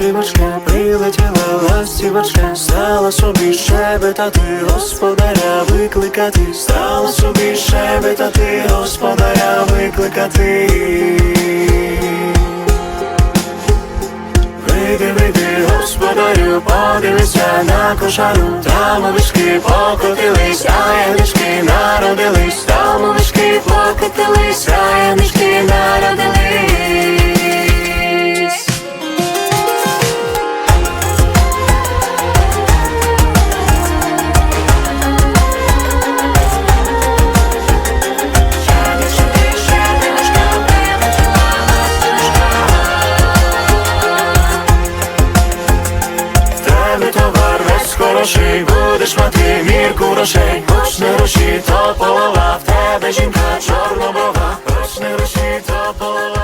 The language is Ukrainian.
дівочка, прилетіла ластівочка, стала собі щебетати, господаря викликати, стала собі щебетати, господаря викликати. Вийди, вийди, господарю, подивися на кошару, там овечки покотились, а янички народились, там овечки покотились, а янички хороший, будеш мати мірку грошей, хоч не руші, то полова, в тебе жінка чорнобова, хоч не руші, то полова.